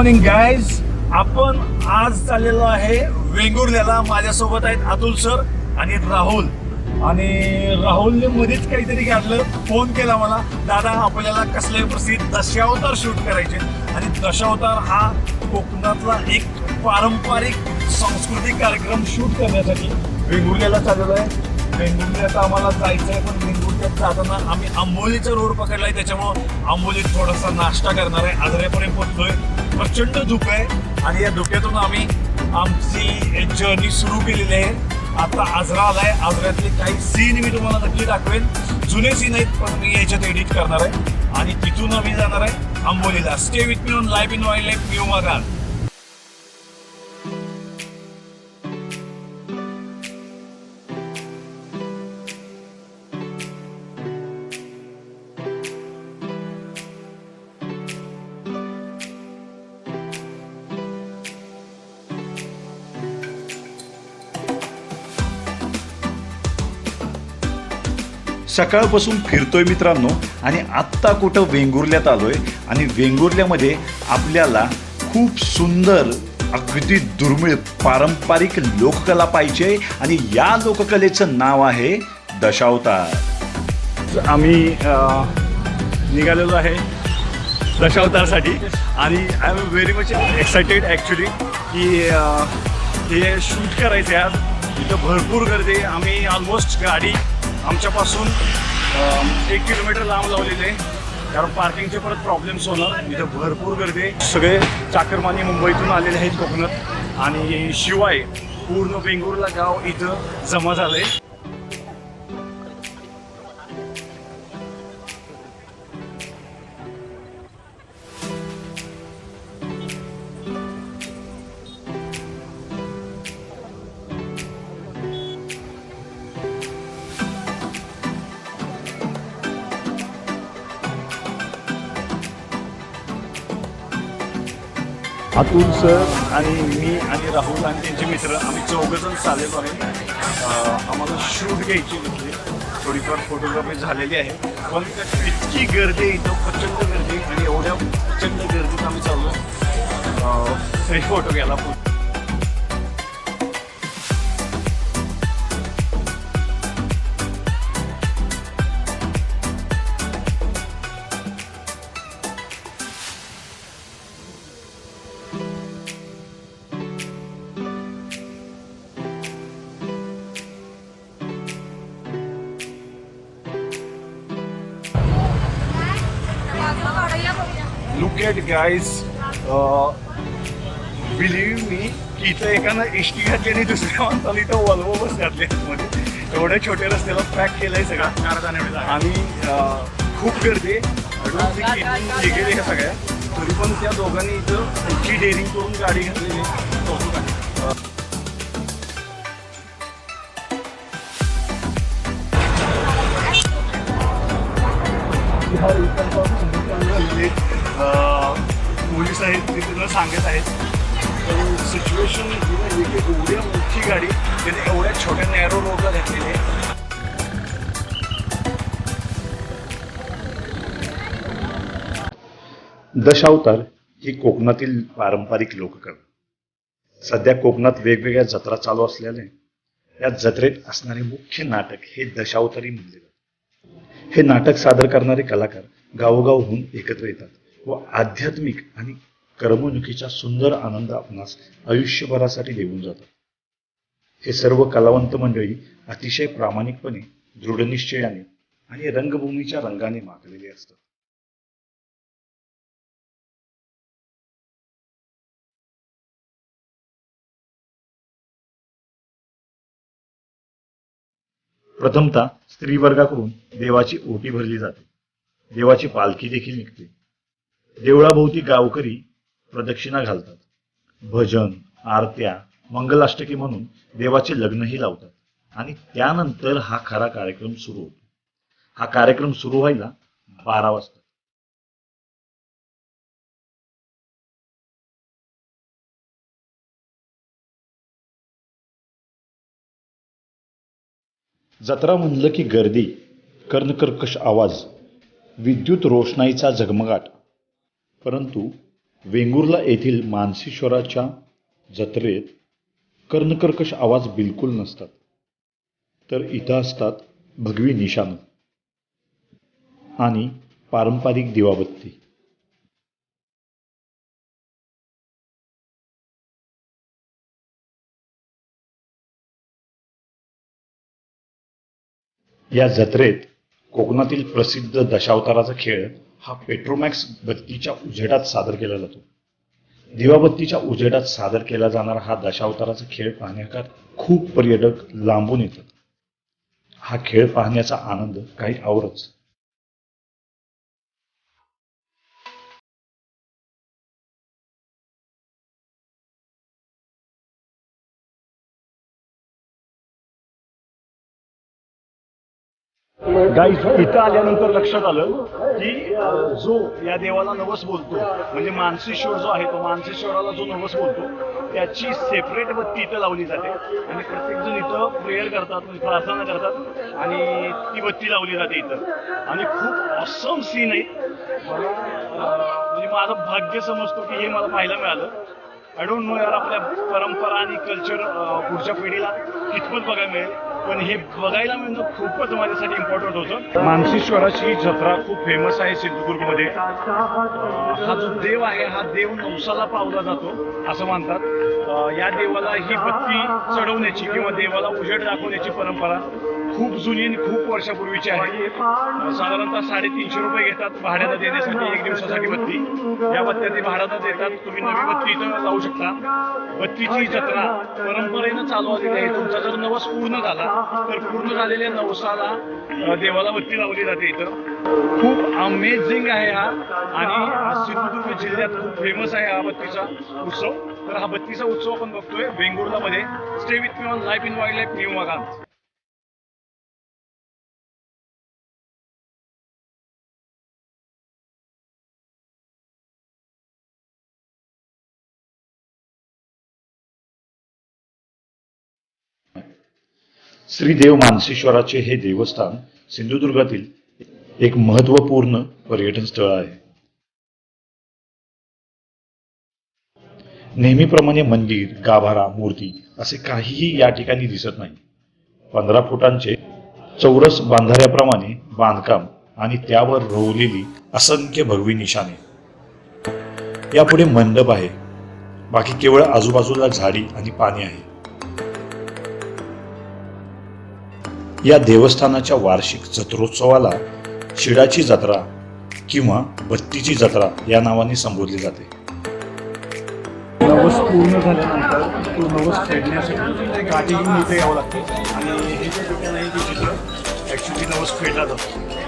Morning guys आपण आज चाललेलो आहे वेंगुर्ल्याला. माझ्यासोबत आहेत अतुल सर आणि राहुल. आणि राहुलने मध्येच काहीतरी घातलं. फोन केला मला. दादा आपल्याला कसले प्रसिद्ध दशावतार शूट करायचे आणि दशावतार हा कोकणातला एक पारंपरिक सांस्कृतिक कार्यक्रम शूट करण्यासाठी वेंगुर्ल्याला चाललेलो आहे. वेंगुर्ल्यात आम्हाला जायचं आहे पण रस्त्यात जाताना आम्ही आंबोलीचा रोड पकडलाय त्याच्यामुळं आंबोलीत थोडासा नाश्ता करणार आहे. आजऱ्यापर्यंत पोहोचलोय. प्रचंड धुकं आहे. आणि या धुक्यातून आम्ही आमची जर्नी सुरू केलेली आहे. आता आजरा आलाय. आजऱ्यातले काही सीन मी तुम्हाला नक्की दाखवेन. जुने सीन आहेत पण मी याच्यात एडिट करणार आहे. आणि तिथून आम्ही जाणार आहे आंबोलीला. Stay with me on live in wild life पिओमा गान सकाळपासून फिरतोय मित्रांनो आणि आत्ता कुठं वेंगुर्ल्यात आलोय आणि वेंगुर्ल्यामध्ये आपल्याला खूप सुंदर अगदी दुर्मिळ पारंपरिक लोककला पाहिजे आणि या लोककलेचं नाव आहे दशावतार. आम्ही निघालेलो आहे दशावतारसाठी आणि I am very much excited actually की हे शूट करायचं आहे. इथं भरपूर गर्दी आम्ही ऑलमोस्ट गाडी आमच्यापासून एक किलोमीटर लांब लावलेले आहे. कारण पार्किंगचे परत प्रॉब्लेम्स होणार. इथं भरपूर गर्दी सगळे चाकरमानी मुंबईतून आलेले आहेत कोकणात. आणि शिवाय पूर्ण बेंगुरला गाव इथं जमा झालं आहे अतुल सर आणि मी आणि राहुल आणि त्यांचे मित्र आम्ही चौघजण चाललेलो आहे. आम्हाला शूट घ्यायची होती थोडीफार फोटोग्राफी झालेली आहे. पण इतकी गर्दी आहे इथं प्रचंड गर्दी आणि एवढ्या प्रचंड गर्दीत आम्ही चाललो तरी फोटो घ्यायला गाईज बिलीव्ह मी की इथं एकानं एस टी घातली आणि दुसऱ्या माणसाला इथं वल्वो बस घातली मध्ये. एवढ्या छोट्या रस्त्याला पॅक केलंय सगळं. आणि अं, खूप गर्दी गेले ह्या सगळ्या. तरी पण त्या दोघांनी इथं इतकी डेअरिंग करून गाडी घातलेली आहे. कौतुक आहे. अं, पोलीस आहेत ते तुला सांगत आहेत सिच्युएशन एवढ्या मोठी गाडी त्याने एवढ्या छोट्या नॅरो रोडला घातलेली आहे. दशावतार ही कोकणातील पारंपरिक लोककला. सध्या कोकणात वेगवेगळ्या जत्रा चालू असल्याने या जत्रेत असणारे मुख्य नाटक हे दशावतारी म्हणले जाते. हे नाटक सादर करणारे कलाकार गावोगावहून एकत्र येतात. व आध्यात्मिक आणि करमणुकीचा सुंदर आनंद आपणास आयुष्यभरासाठी देऊन जातात हे सर्व कलावंत मंडळी अतिशय प्रामाणिकपणे दृढनिश्चयाने आणि रंगभूमीच्या रंगाने मागलेले असतात. प्रथमतः स्त्री वर्गाकडून देवाची ओटी भरली जाते. देवाची पालखी देखील निघते. देवळाभोवती गावकरी प्रदक्षिणा घालतात. भजन आरत्या मंगलाष्टकी म्हणून देवाचे लग्नही लावतात. आणि त्यानंतर हा खरा कार्यक्रम सुरू होतो. हा कार्यक्रम सुरू व्हायला बारा वाजता. जत्रा म्हणलं की गर्दी कर्णकर्कश आवाज विद्युत रोषणाईचा झगमगाट. परंतु वेंगुर्ला येथील मानसीश्वराच्या जत्रेत कर्णकर्कश आवाज बिलकुल नसतात. तर इथं असतात भगवी निशाणं आणि पारंपरिक दिवाबत्ती. या जत्रेत कोकणातील प्रसिद्ध दशावताराचा खेळ हा पेट्रोमॅक्स बत्तीच्या उजेडात सादर केला जातो. दिवाबत्तीच्या उजेडात सादर केला जाणारा हा दशावताराचा खेळ पाहण्याकरता खूप पर्यटक लांबून येतात. हा खेळ पाहण्याचा आनंद काही आवरच गाईज इथं आल्यानंतर लक्षात आलं की जो या देवाला नवस बोलतो म्हणजे मानसेश्वर जो आहे तो मानसेश्वराला जो नवस बोलतो त्याची सेपरेट बत्ती इथं लावली जाते. आणि प्रत्येकजण इथं प्रेयर करतात म्हणजे प्रार्थना करतात आणि ती बत्ती लावली जाते इथं. आणि खूप ऑसम सीन आहे. म्हणजे माझं भाग्य समजतो की हे मला पाहायला मिळालं. आय डोंट नो यार आपल्या परंपरा आणि कल्चर पुढच्या पिढीला कितपत बघायला मिळेल. पण हे बघायला मिळणं खूपच माझ्यासाठी इम्पॉर्टंट होतं. मानसीश्वराची जत्रा खूप फेमस आहे सिंधुदुर्गमध्ये हा जो देव आहे हा देव नवसाला पावला जातो असं मानतात. या देवाला ही बत्ती चढवण्याची किंवा देवाला उजेड दाखवण्याची परंपरा खूप जुनी आणि खूप वर्षापूर्वीची आहे. साधारणतः साडेतीनशे रुपये घेतात भाड्यानं देण्यासाठी एक दिवसासाठी बत्ती या बत्त्या ते भाड्यानं देतात. तुम्ही नवी बत्ती इथं लावू शकता. बत्तीची जत्रा परंपरेनं चालू आलेली आहे. तुमचा जर नवस पूर्ण झाला तर पूर्ण झालेल्या नवसाला देवाला बत्ती लावली जाते इथं. खूप अमेझिंग आहे हा. आणि सिंधुदुर्ग जिल्ह्यात खूप फेमस आहे हा बत्तीचा उत्सव. तर हा बत्तीचा उत्सव आपण बघतोय वेंगुर्ला मध्ये. Stay with me on life in wild life new मगान श्रीदेव मानसेश्वराचे हे देवस्थान सिंधुदुर्गातील एक महत्त्वपूर्ण पर्यटन स्थळ आहे. नेहमीप्रमाणे मंदिर गाभारा मूर्ती असे काहीही या ठिकाणी दिसत नाही. पंधरा फुटांचे चौरस बांधाऱ्याप्रमाणे बांधकाम आणि त्यावर रोवलेली असंख्य भगवी निशाणे. यापुढे मंडप आहे. बाकी केवळ आजूबाजूला झाडी आणि पाणी आहे. या देवस्थानाच्या वार्षिक जत्रोत्सवाला शिडाची जत्रा किंवा बत्तीची जत्रा या नावाने संबोधली जाते. नवस पूर्ण झाल्यानंतर तो नवस फेडण्यासाठी काठी घेऊन इथे यावं लागते. आणि हे जे ठिकाण आहे ते तिथं ॲक्च्युली नवस फेडला जातो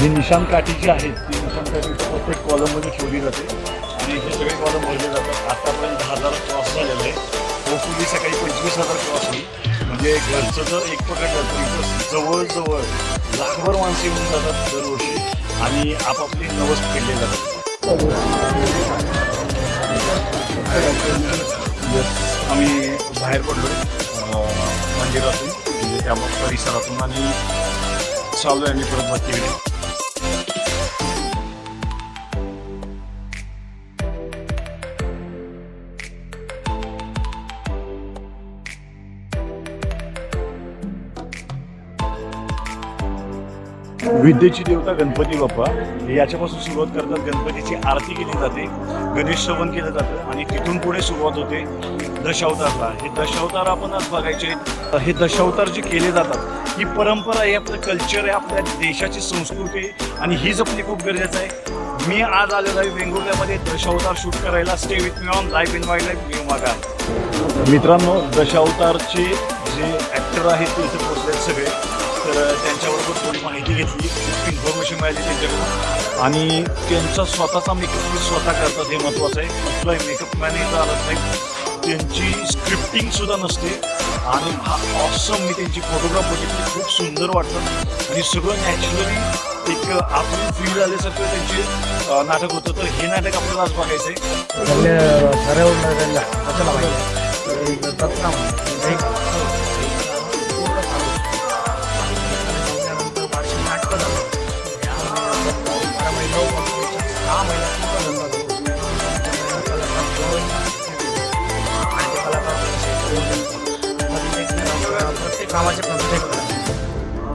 ही निशान काठी जी आहे ती निशान काठी प्रत्येक कॉलममध्ये ठेवली जाते. आणि हे सगळे कॉलम भरले जातात. आतापर्यंत दहा हजार क्रॉस झालेलं आहे. होपफुली सकाळी पंचवीस हजार क्रॉस होईल. म्हणजे घरचं जर एक पकड जातं जवळजवळ लाखभर माणसे येऊन जातात दरवर्षी आणि आपापले नवस फेडले जातात. आम्ही बाहेर पडलो मंदिरातून म्हणजे त्या परिसरातून आणि चालू आहे मी परत बाकी विद्येची देवता गणपती बाप्पा याच्यापासून सुरुवात करतात. गणपतीची आरती केली जाते गणेश श्रवण केलं जातं आणि तिथून पुढे सुरुवात होते दशावतारला. हे दशावतार आपण आज बघायचे हे दशावतार जे केले जातात ही परंपरा आहे आपलं कल्चर आहे आपल्या देशाची संस्कृती आहे आणि ही जपणे खूप गरजेचं आहे. मी आज आलेलो आहे वेंगुर्ल्यामध्ये दशावतार शूट करायला. Stay with me on life in wild life मी मागा. मित्रांनो दशावतारचे जे ॲक्टर आहेत ते इथे पोचले सगळे. तर त्यांच्याबरोबर माहिती घेतली इन्फॉर्मेशन मिळाली त्यांच्याकडून. आणि त्यांचा स्वतःचा मेकअप स्वतः करतात हे महत्त्वाचं आहे. कुठलाही मेकअप मॅनेज आलं नाही. त्यांची स्क्रिप्टिंग सुद्धा नसते. आणि हा ऑसम मी त्यांची फोटोग्राफ बघितली खूप सुंदर वाटतं आणि सगळं नॅचरली एक आपण फील झाल्यासारखं त्यांचे नाटक होतं. तर हे नाटक आपल्याला आज बघायचं आहे ठरवणाऱ्याला कशाला कामाचे प्रत्येक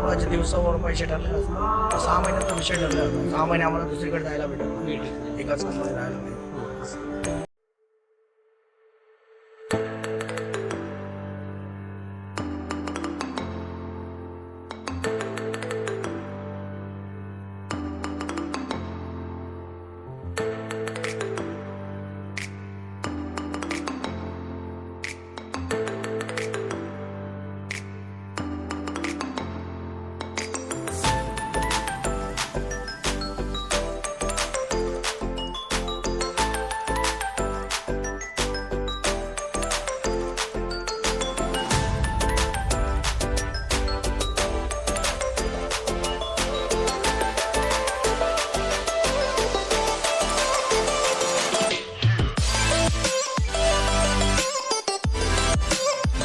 कोणाच्या दिवसावर पैसे ठरले असतात सहा महिन्यात विषय ठरला सहा महिने आम्हाला दुसरीकडे जायला भेटत एकाच कंपनीत राहायला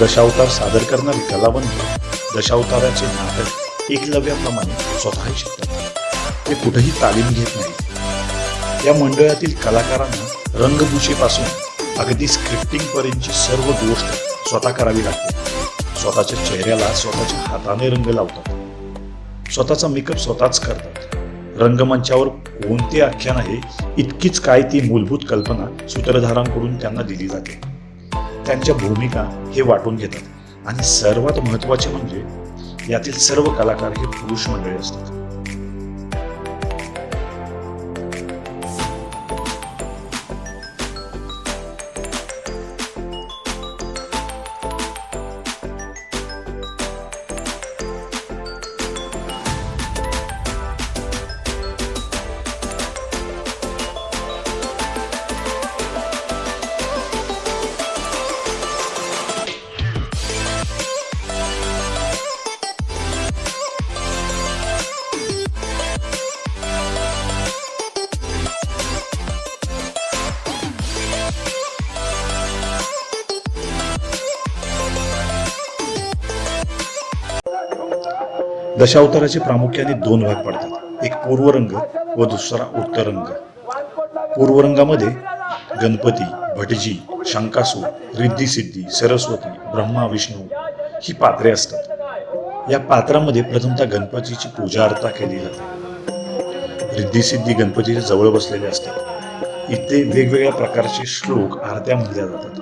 दशावतार सादर करणारी कलावंत दशावताराचे नाटक एकलव्याप्रमाणे स्वतःही शिकतात. ते कुठेही तालीम घेत नाही. या मंडळातील कलाकारांना रंगभूषेपासून अगदी स्क्रिप्टिंग पर्यंतची सर्व गोष्ट स्वतः करावी लागते. स्वतःच्या चेहऱ्याला स्वतःच्या हाताने रंग लावतात. स्वतःचा मेकअप स्वतःच करतात. रंगमंचावर कोणते आख्यान आहे इतकीच काय ती मूलभूत कल्पना सूत्रधारांकडून त्यांना दिली जाते. त्यांच्या भूमिका हे वाटून घेतात. आणि सर्वात महत्त्वाचे म्हणजे यातील सर्व कलाकार हे पुरुष मंडळी असतात. दशावताराचे प्रामुख्याने दोन भाग पडतात. एक पूर्वरंग व दुसरा उत्तरंग. पूर्वरंगामध्ये गणपती भटजी शंकासूर रिद्धिसिद्धी सरस्वती ब्रह्मा विष्णू ही पात्रे असतात. या पात्रामध्ये प्रथमतः गणपतीची पूजा अर्था केली जाते. रिद्धिसिद्धी गणपतीच्या जवळ बसलेले असतात. इथे वेगवेगळ्या प्रकारचे श्लोक आरत्या म्हणल्या जातात.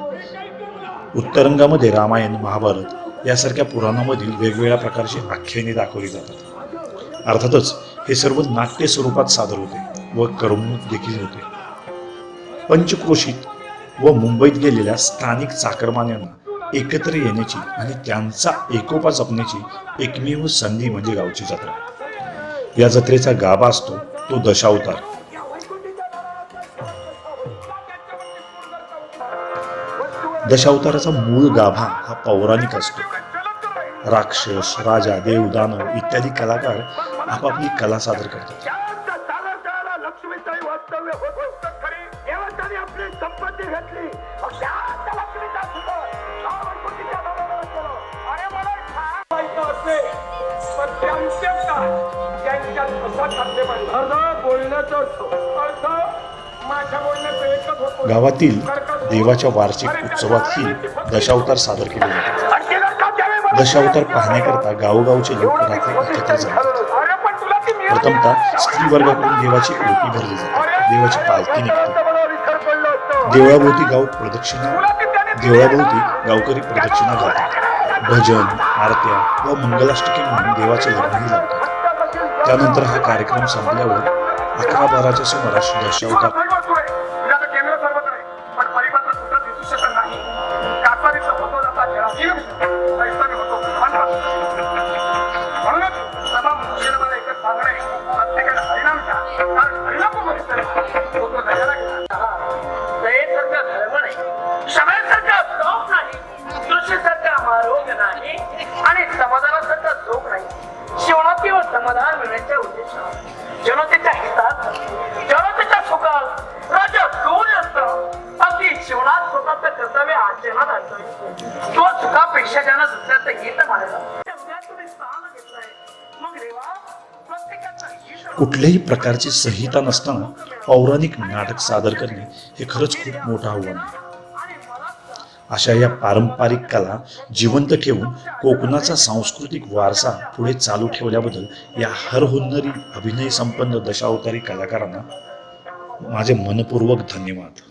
उत्तरंगामध्ये रामायण महाभारत यासारख्या पुराणामधील वेगवेगळ्या प्रकारची आख्याने दाखवली जातात. अर्थातच हे सर्व नाट्य स्वरूपात सादर होते व करमणूक देखील होते. पंचक्रोशीत व मुंबईत गेलेल्या स्थानिक चाकरमान्यांना एकत्र येण्याची आणि त्यांचा एकोपा जपण्याची एकमेव संधी म्हणजे गावची जत्रा. या जत्रेचा गाभा असतो तो दशावतार. दशावताराचा मूळ गाभा हा पौराणिक असतो. राक्षस राजा देव दानव इत्यादी कलाकार आपापली कला सादर करतात. अर्थ बोलण्याचा अर्थ गावातील देवाच्या वार्षिक उत्सवातही दशावतार सादर केले जातात दशावतार पाहण्याकरता गावोगावचे लोक रात्री एकत्र जातात. प्रथमतः स्त्री वर्गाकडून देवाची ओटी भरली जाते. देवाची पालखी निघते. देवळाभोवती गाव प्रदक्षिणा देवळाभोवती गावकरी प्रदक्षिणा घालतात भजन आरत्या व मंगलाष्टके म्हणून देवाचे लग्नही लावतात त्यानंतर हा कार्यक्रम संपल्यावर अकरा बाराच्या सुमारास दशावतार हरिनाम घ्या. कारण हरिनाम जो करीत आहे, कुठल्याही प्रकारची संहिता नसताना पौराणिक नाटक सादर करणे हे खरंच खूप मोठं आव्हान आहे. अशा या पारंपरिक कला जिवंत ठेवून कोकणाचा सांस्कृतिक वारसा पुढे चालू ठेवल्याबद्दल या हरहुन्नरी अभिनय संपन्न दशावतारी कलाकारांना माझे मनपूर्वक धन्यवाद.